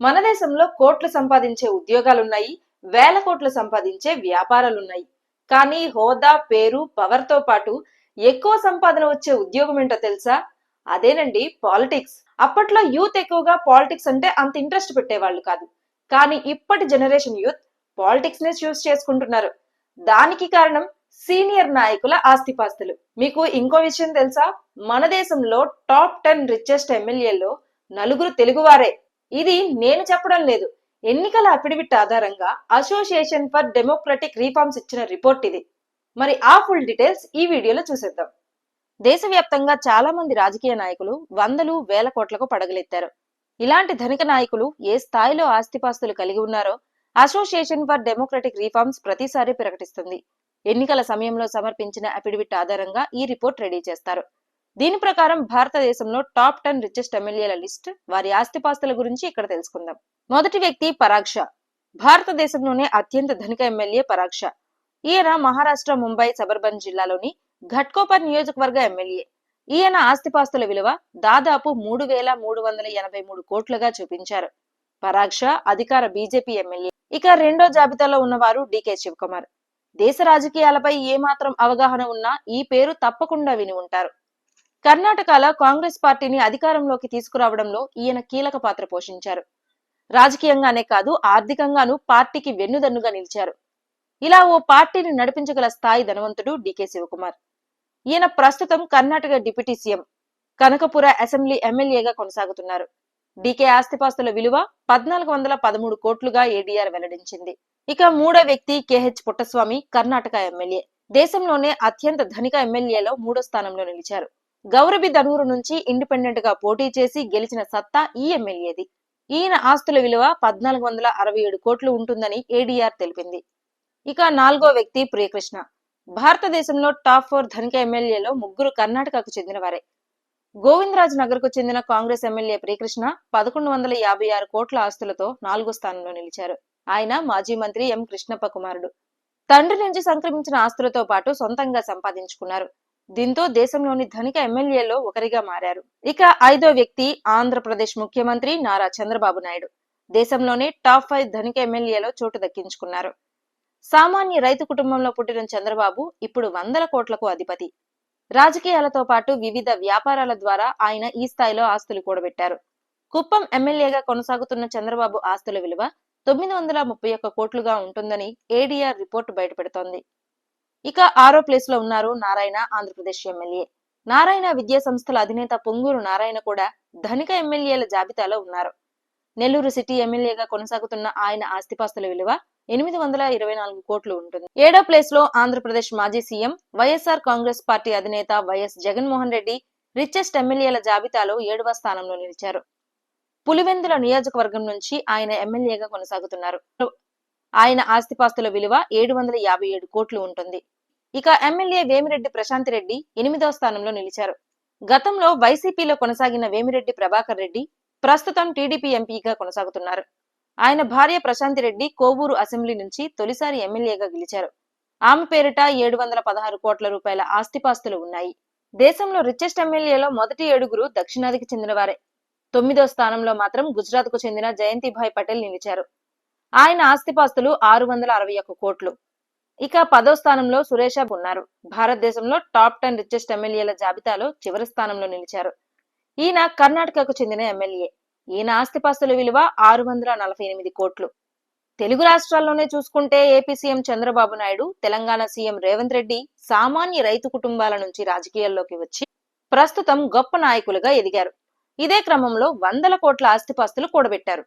మన దేశంలో కోట్లు సంపాదించే ఉద్యోగాలున్నాయి వేల కోట్లు సంపాదించే వ్యాపారాలున్నాయి. కానీ హోదా పేరు పవర్తో పాటు ఎక్కువ సంపాదన వచ్చే ఉద్యోగం ఏంటో తెలుసా? అదేనండి పాలిటిక్స్. అప్పట్లో యూత్ ఎక్కువగా పాలిటిక్స్ అంటే అంత ఇంట్రెస్ట్ పెట్టేవాళ్ళు కాదు. కానీ ఇప్పటి జనరేషన్ యూత్ పాలిటిక్స్ నే చూస్ చేసుకుంటున్నారు. దానికి కారణం సీనియర్ నాయకుల ఆస్తిపాస్తులు. మీకు ఇంకో విషయం తెలుసా? మన దేశంలో టాప్ టెన్ రిచెస్ట్ ఎమ్మెల్యేలో నలుగురు తెలుగువారే. ఇది నేను చెప్పడం లేదు. ఎన్నికల అఫిడవిట్ ఆధారంగా అసోసియేషన్ ఫర్ డెమోక్రటిక్ రీఫార్మ్స్ ఇచ్చిన రిపోర్ట్ ఇది. మరి ఆ ఫుల్ డీటెయిల్స్ ఈ వీడియోలో చూసేద్దాం. దేశవ్యాప్తంగా చాలా మంది రాజకీయ నాయకులు వందలు వేల కోట్లకు పడగలెత్తారు. ఇలాంటి ధనిక నాయకులు ఏ స్థాయిలో ఆస్తిపాస్తులు కలిగి ఉన్నారో అసోసియేషన్ ఫర్ డెమోక్రటిక్ రీఫార్మ్స్ ప్రతిసారి ప్రకటిస్తుంది. ఎన్నికల సమయంలో సమర్పించిన అఫిడవిట్ ఆధారంగా ఈ రిపోర్ట్ రెడీ చేస్తారు. దీని ప్రకారం భారతదేశంలో టాప్ టెన్ రిచెస్ట్ ఎమ్మెల్యేల లిస్ట్ వారి ఆస్తిపాస్తుల గురించి ఇక్కడ తెలుసుకుందాం. మొదటి వ్యక్తి పరాక్ష భారతదేశంలోనే అత్యంత ధనిక ఎమ్మెల్యే పరాక్ష ఈయన మహారాష్ట్ర ముంబై సబర్బన్ జిల్లాలోని ఘట్కోపర్ నియోజకవర్గ ఎమ్మెల్యే ఈయన ఆస్తిపాస్తుల విలువ దాదాపు మూడు వేల మూడు వందల ఎనభై మూడు కోట్లుగా చూపించారు. పరాక్ష అధికార బీజేపీ ఎమ్మెల్యే ఇక రెండో జాబితాలో ఉన్నవారు డికే శివకుమార్. దేశ రాజకీయాలపై ఏమాత్రం అవగాహన ఉన్నా ఈ పేరు తప్పకుండా విని ఉంటారు. కర్ణాటకలో కాంగ్రెస్ పార్టీని అధికారంలోకి తీసుకురావడంలో ఈయన కీలక పాత్ర పోషించారు. రాజకీయంగానే కాదు ఆర్థికంగానూ పార్టీకి వెన్నుదన్నుగా నిలిచారు. ఇలా ఓ పార్టీని నడిపించగల స్థాయి ధనవంతుడు డికే శివకుమార్. ఈయన ప్రస్తుతం Karnataka deputy CM Kanakapura assembly ఎమ్మెల్యేగా కొనసాగుతున్నారు. డికే ఆస్తిపాస్తుల విలువ పద్నాలుగు వందల పదమూడు కోట్లుగా ఏడీఆర్ వెల్లడించింది. ఇక మూడో వ్యక్తి కేహెచ్ పుట్టస్వామి కర్ణాటక ఎమ్మెల్యే. దేశంలోనే అత్యంత ధనిక ఎమ్మెల్యేలో మూడో స్థానంలో నిలిచారు. గౌరబి ధనూరు నుంచి ఇండిపెండెంట్గా పోటీ చేసి గెలిచిన సత్తా ఈ ఎమ్మెల్యేది. ఈయన ఆస్తుల విలువ పద్నాలుగు వందల అరవై ఏడు కోట్లు ఉంటుందని ఏడీఆర్ తెలిపింది. ఇక నాలుగో వ్యక్తి ప్రియకృష్ణ. భారతదేశంలో టాప్ ఫోర్ ధనిక ఎమ్మెల్యేలో ముగ్గురు కర్ణాటకకు చెందినవారే. గోవిందరాజ్ నగర్కు చెందిన కాంగ్రెస్ ఎమ్మెల్యే ప్రియకృష్ణ పదకొండు వందల యాభై ఆరు కోట్ల ఆస్తులతో నాలుగో స్థానంలో నిలిచారు. ఆయన మాజీ మంత్రి ఎం కృష్ణప్ప కుమారుడు. తండ్రి నుంచి సంక్రమించిన ఆస్తులతో పాటు సొంతంగా సంపాదించుకున్నారు. దీంతో దేశంలోని ధనిక ఎమ్మెల్యేల్లో ఒకరిగా మారారు. ఇక ఐదో వ్యక్తి ఆంధ్రప్రదేశ్ ముఖ్యమంత్రి నారా చంద్రబాబు నాయుడు. దేశంలోనే టాప్ ఫైవ్ ధనిక ఎమ్మెల్యేలో చోటు దక్కించుకున్నారు. సామాన్య రైతు కుటుంబంలో పుట్టిన చంద్రబాబు ఇప్పుడు వందల కోట్లకు అధిపతి. రాజకీయాలతో పాటు వివిధ వ్యాపారాల ద్వారా ఆయన ఈ స్థాయిలో ఆస్తులు కూడబెట్టారు. కుప్పం ఎమ్మెల్యేగా కొనసాగుతున్న చంద్రబాబు ఆస్తుల విలువ తొమ్మిది వందల ముప్పై ఒక్క కోట్లుగా ఉంటుందని ఏడీఆర్ రిపోర్టు బయటపెడుతోంది. ఇక ఆరో ప్లేస్లో ఉన్నారు నారాయణ ఆంధ్రప్రదేశ్ ఎమ్మెల్యే. నారాయణ విద్యా సంస్థల అధినేత పొంగూరు నారాయణ కూడా ధనిక ఎమ్మెల్యేల జాబితాలో ఉన్నారు. నెల్లూరు సిటీ ఎమ్మెల్యేగా కొనసాగుతున్న ఆయన ఆస్తిపాస్తుల విలువ ఎనిమిది వందల ఇరవై నాలుగు కోట్లు ఉంటుంది. ఏడో ప్లేస్లో ఆంధ్రప్రదేశ్ మాజీ సీఎం వైఎస్ఆర్ కాంగ్రెస్ పార్టీ అధినేత వైఎస్ జగన్మోహన్ రెడ్డి రిచెస్ట్ ఎమ్మెల్యేల జాబితాలో ఏడవ స్థానంలో నిలిచారు. పులివెందుల నియోజకవర్గం నుంచి ఆయన ఎమ్మెల్యేగా కొనసాగుతున్నారు. ఆయన ఆస్తిపాస్తుల విలువ ఏడు వందల యాభై ఏడు కోట్లు ఉంటుంది. ఇక ఎమ్మెల్యే వేమిరెడ్డి ప్రశాంత్ రెడ్డి ఎనిమిదవ స్థానంలో నిలిచారు. గతంలో వైసీపీలో కొనసాగిన వేమిరెడ్డి ప్రభాకర్ రెడ్డి ప్రస్తుతం టీడీపీ ఎంపీగా కొనసాగుతున్నారు. ఆయన భార్య ప్రశాంతి రెడ్డి కోవూరు అసెంబ్లీ నుంచి తొలిసారి ఎమ్మెల్యేగా గెలిచారు. ఆమె పేరిట ఏడు వందల పదహారు కోట్ల రూపాయల ఆస్తిపాస్తులు ఉన్నాయి. దేశంలో రిచెస్ట్ ఎమ్మెల్యేలో మొదటి ఏడుగురు దక్షిణాదికి చెందినవారే. తొమ్మిదో స్థానంలో మాత్రం గుజరాత్కు చెందిన జయంతిభాయ్ పటేల్ నిలిచారు. ఆయన ఆస్తిపాస్తులు ఆరు వందల అరవై ఒక్క కోట్లు. ఇక పదో స్థానంలో సురేష్ బాబు ఉన్నారు. భారతదేశంలో టాప్ టెన్ రిచెస్ట్ ఎమ్మెల్యేల జాబితాలో చివరి స్థానంలో నిలిచారు. ఈయన కర్ణాటకకు చెందిన ఎమ్మెల్యే. ఈయన ఆస్తిపాస్తుల విలువ ఆరు వందల నలభై ఎనిమిది కోట్లు. తెలుగు రాష్ట్రాల్లోనే చూసుకుంటే AP CM Chandrababu Naidu Telangana CM Revanth Reddy సామాన్య రైతు కుటుంబాల నుంచి రాజకీయాల్లోకి వచ్చి ప్రస్తుతం గొప్ప నాయకులుగా ఎదిగారు. ఇదే క్రమంలో వందల కోట్ల ఆస్తిపాస్తులు కూడబెట్టారు.